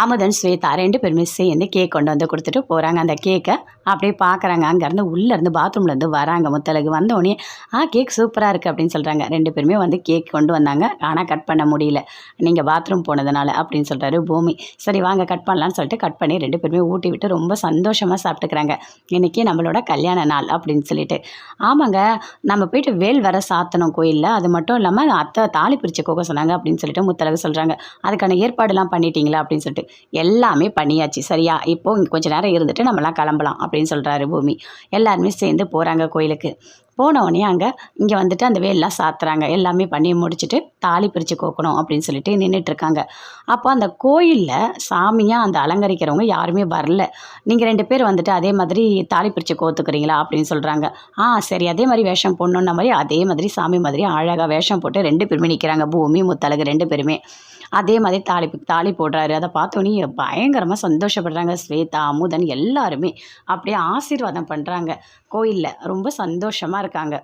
அமுதன் ஸ்வேதா ரெண்டு பேருமே சேர்ந்து கேக் கொண்டு வந்து கொடுத்துட்டு போகிறாங்க அந்த கேக்கை அப்படியே பார்க்குறாங்க அங்கேருந்து உள்ளேருந்து பாத்ரூம்லேருந்து வராங்க முத்தலகு வந்தோடனே ஆ கேக் சூப்பராக இருக்குது அப்படின்னு சொல்கிறாங்க ரெண்டு பேருமே வந்து கேக் கொண்டு வந்தாங்க. ஆனால் கட் பண்ண முடியல. நீங்கள் பாத்ரூம் போனதுனால அப்படின்னு சொல்கிறாரு பூமி. சரி வாங்க கட் பண்ணலான்னு சொல்லிட்டு கட் பண்ணி ரெண்டு பேருமே ஊட்டி விட்டு ரொம்ப சந்தோஷமாக சாப்பிட்டுக்கிறாங்க. இன்றைக்கி நம்மளோட கல்யாண நாள் அப்படின்னு சொல்லிட்டு. ஆமாங்க நம்ம போயிட்டு வேல் வர சாத்தணும் கோயிலில் அது மட்டும் இல்லாமல் அத்தை தாலி பிரித்து கோக்க சொன்னாங்க அப்படின்னு சொல்லிட்டு முத்தலகு சொல்கிறாங்க அதுக்கான ஏற்பாடுலாம் பண்ணிட்டீங்களா? அப்படின்னு சொல்லிட்டு. எல்லாமே பண்ணியாச்சு. சரியா? இப்போ இங்கே கொஞ்ச நேரம் இருந்துட்டு நம்மலாம் கிளம்பலாம் அப்படின்னு சொல்கிறாரு பூமி. எல்லாருமே சேர்ந்து போகிறாங்க கோயிலுக்கு. போனவொடனே அங்கே இங்கே வந்துட்டு அந்த வேலெலாம் சாத்துறாங்க. எல்லாமே பண்ணி முடிச்சுட்டு தாலி பிரித்து கோக்கணும் அப்படின்னு சொல்லிட்டு நின்றுட்டுருக்காங்க அப்போ அந்த கோயிலில் சாமியாக அந்த அலங்கரிக்கிறவங்க யாருமே வரல. நீங்கள் ரெண்டு பேர் வந்துட்டு அதே மாதிரி தாலி பிரித்து கோத்துக்கிறீங்களா அப்படின்னு சொல்கிறாங்க ஆ சரி அதே மாதிரி வேஷம் போடணுன்ன மாதிரி அதே மாதிரி சாமி மாதிரி அழகாக வேஷம் போட்டு ரெண்டு பேருமே நிற்கிறாங்க பூமி முத்தழகு ரெண்டு பேருமே. அதே மாதிரி தாலி தாலி போடுறாரு. அதை பார்த்தோன்னே பயங்கரமாக சந்தோஷப்படுறாங்க. ஸ்வேதா அமுதன் எல்லாருமே. அப்படியே ஆசீர்வாதம் பண்ணுறாங்க கோயிலில் ரொம்ப சந்தோஷமாக இருக்காங்க.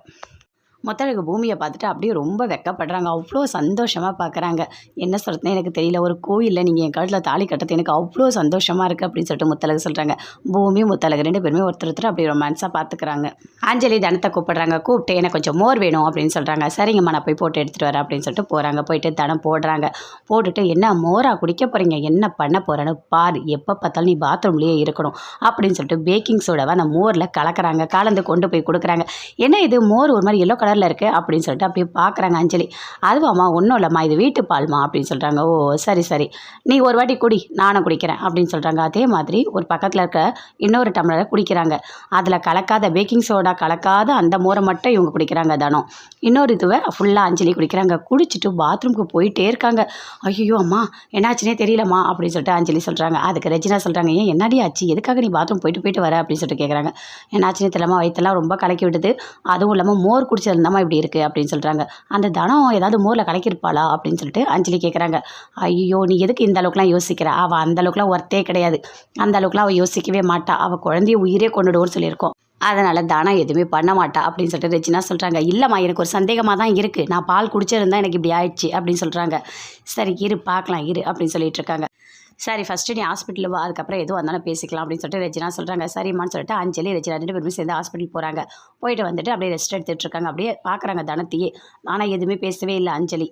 முத்தழகு பூமியை பார்த்துட்டு அப்படியே ரொம்ப வெக்கப்படுறாங்க. அவ்வளோ சந்தோஷமாக பார்க்குறாங்க என்ன சொல்கிறதுனே எனக்கு தெரியல. ஒரு கோயிலில் நீங்கள் என் கழுத்தில் தாலி கட்டுறது எனக்கு அவ்வளோ சந்தோஷமாக இருக்குது அப்படின்னு சொல்லிட்டு முத்தழகு சொல்கிறாங்க பூமி முத்தழகு ரெண்டு பேருமே ஒருத்தர் ஒருத்தர் அப்படி ரொமான்ஸாக பார்த்துக்கிறாங்க அஞ்சலி தனத்தை கூப்பிடுறாங்க. கூப்பிட்டு எனக்கு கொஞ்சம் மோர் வேணும் அப்படின்னு சொல்கிறாங்க சரிங்கம்மா நான் போய் போட்டு எடுத்துகிட்டு வரேன் அப்படின்னு சொல்லிட்டு போகிறாங்க போயிட்டு தனம் போடுறாங்க. போட்டுட்டு என்ன மோராக குடிக்க போகிறீங்க என்ன பண்ண போகிறேன்னு பார். எப்போ பார்த்தாலும் நீ பாத்ரூம்லேயே இருக்கணும் அப்படின்னு சொல்லிட்டு பேக்கிங் சோடாவை அந்த மோரில் கலக்கிறாங்க. கலந்து கொண்டு போய் கொடுக்குறாங்க. என்ன இது? மோர் ஒரு மாதிரி எல்லோ கலர் கலரில் இருக்குது அப்படின்னு சொல்லிட்டு அப்படியே பார்க்குறாங்க அஞ்சலி. அதுவாம்மா ஒன்றும் இல்லைம்மா இது வீட்டு பால்மா? அப்படின்னு சொல்கிறாங்க ஓ சரி சரி. நீ ஒரு வாட்டி குடி நானும் குடிக்கிறேன். அப்படின்னு சொல்கிறாங்க அதே மாதிரி ஒரு பக்கத்தில் இருக்க இன்னொரு டம்ளரை குடிக்கிறாங்க. அதில் கலக்காத பேக்கிங் சோடா கலக்காத அந்த மோரை மட்டும் இவங்க குடிக்கிறாங்க தானோ. இன்னொரு இதுவை ஃபுல்லாக அஞ்சலி குடிக்கிறாங்க. குடிச்சிட்டு பாத்ரூமுக்கு போயிட்டே இருக்காங்க. ஐயோ அம்மா என்னாச்சுனே தெரியலம்மா. அப்படின்னு சொல்லிட்டு அஞ்சலி சொல்கிறாங்க அதுக்கு ரெஜினா சொல்கிறாங்க ஏன் என்னடி ஆச்சு? எதுக்காக நீ பாத்ரூம் போயிட்டு போயிட்டு வர? அப்படின்னு சொல்லிட்டு கேட்குறாங்க என்னாச்சுனே தெரியலமா வயிற்றெல்லாம் ரொம்ப கலக்கி விடுது அதுவும் இல்லாமல் மோர் குடிச்சது இருந்தாமா இப்படி இருக்குது அப்படின்னு சொல்கிறாங்க அந்த தனம் ஏதாவது மோரில் கலக்கியிருப்பாளா அப்படின்னு சொல்லிட்டு அஞ்சலி கேட்குறாங்க ஐயோ நீ எதுக்கு இந்த அளவுக்குலாம் யோசிக்கிற? அவள் அந்த அளவுக்குலாம் ஒர்த்தே கிடையாது. அந்த அளவுக்குலாம் அவள் யோசிக்கவே மாட்டா. அவள் குழந்தைய உயிரே கொண்டுடுவோன்னு சொல்லியிருக்கோம். அதனால் தானா எதுவுமே பண்ண மாட்டா அப்படின்னு சொல்லிட்டு ரெச்சினா சொல்கிறாங்க இல்லைம்மா எனக்கு ஒரு சந்தேகமாக தான் இருக்குது நான் பால் குடிச்சிருந்தா எனக்கு இப்படி ஆயிடுச்சு அப்படின்னு சொல்கிறாங்க சரி இரு பார்க்கலாம் இரு அப்படின்னு சொல்லிட்டு இருக்காங்க. சரி ஃபஸ்ட்டு நீ ஹாஸ்பிட்டல் வா அதுக்கப்புறம் எதுவும் வந்தாலும் பேசிக்கலாம் அப்படின்னு சொல்லிட்டு ரெஜினா சொல்கிறாங்க சரிம்மான்னு சொல்லிட்டு அஞ்சலி ரெஜினா ரெண்டு பேருமே சேர்ந்து ஹாஸ்பிட்டல் போகிறாங்க போயிட்டு வந்துட்டு அப்படியே ரெஸ்ட் எடுத்துகிட்டு இருக்காங்க. அப்படியே பார்க்குறாங்க தனத்தையே. ஆனால் எதுவுமே பேசவே இல்லை அஞ்சலி.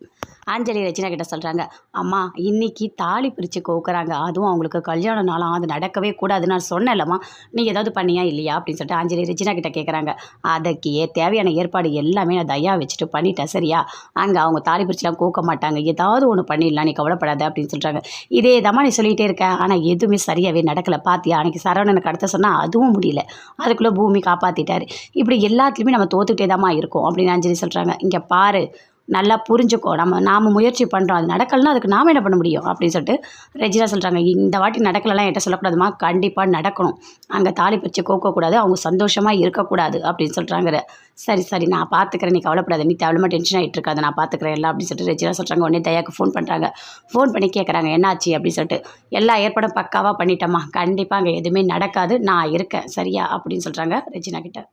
அஞ்சலி ரெஜினா கிட்ட சொல்கிறாங்க அம்மா இன்னைக்கு தாலி பிரித்து கோக்குறாங்க. அதுவும் அவங்களுக்கு கல்யாண நாளாம். அது நடக்கவே கூடாது நான் சொன்னேன்லம்மா. நீ ஏதாவது பண்ணியா இல்லையா? அப்படின்னு சொல்லிட்டு அஞ்சலி ரெஜினா கிட்ட கேட்குறாங்க அதுக்கு தேவையான ஏற்பாடு எல்லாமே நான் தயா வச்சுட்டு பண்ணிட்டேன் சரியா? அங்கே அவங்க தாலி பிரிச்சுலாம் கோக்க மாட்டாங்க. ஏதாவது ஒன்று பண்ணிடலாம். நீ கவலைப்படாத அப்படின்னு சொல்கிறாங்க இதே தாம்மா நீ சொல்லிகிட்டே இருக்கேன். ஆனால் எதுவுமே சரியாகவே நடக்கலை. பார்த்தியா அன்றைக்கி சரவணனுக்கு கடத்த சொன்னால் அதுவும் முடியல. அதுக்குள்ளே பூமி காப்பாற்றிட்டாரு இப்படி எல்லாத்துலேயுமே நம்ம தோத்துக்கிட்டே தாம்மா இருக்கோம் அப்படின்னு அஞ்சலி சொல்கிறாங்க இங்கே பாரு நல்லா புரிஞ்சுக்கோ. நம்ம நாம் முயற்சி பண்ணுறோம் அது நடக்கலைன்னா அதுக்கு நாம் என்ன பண்ண முடியும்? அப்படின்னு சொல்லிட்டு ரெஜினா சொல்கிறாங்க இந்த வாட்டி நடக்கலைலாம் என்கிட்ட சொல்லக்கூடாதுமா. கண்டிப்பாக நடக்கணும். அங்கே தாலி பிரித்து கோக்கக்கூடாது அவங்க சந்தோஷமாக இருக்கக்கூடாது அப்படின்னு சொல்கிறாங்க சரி சரி நான் பார்த்துக்கிறேன் நீ கவலைப்படாத. நீ தேவையில்லாம டென்ஷன் ஆகிட்டு இருக்காது. நான் பார்த்துக்கிறேன் எல்லாம் அப்படின்னு சொல்லிட்டு ரெஜினா சொல்கிறாங்க உடனே தயாக்கு ஃபோன் பண்ணுறாங்க ஃபோன் பண்ணி கேட்குறாங்க என்னாச்சு? அப்படின்னு சொல்லிட்டு. எல்லா ஏற்பாடும் பக்காவாக பண்ணிட்டேம்மா. கண்டிப்பாக அங்கே எதுவுமே நடக்காது. நான் இருக்கேன். சரியா? அப்படின்னு சொல்கிறாங்க ரெஜினா கிட்ட.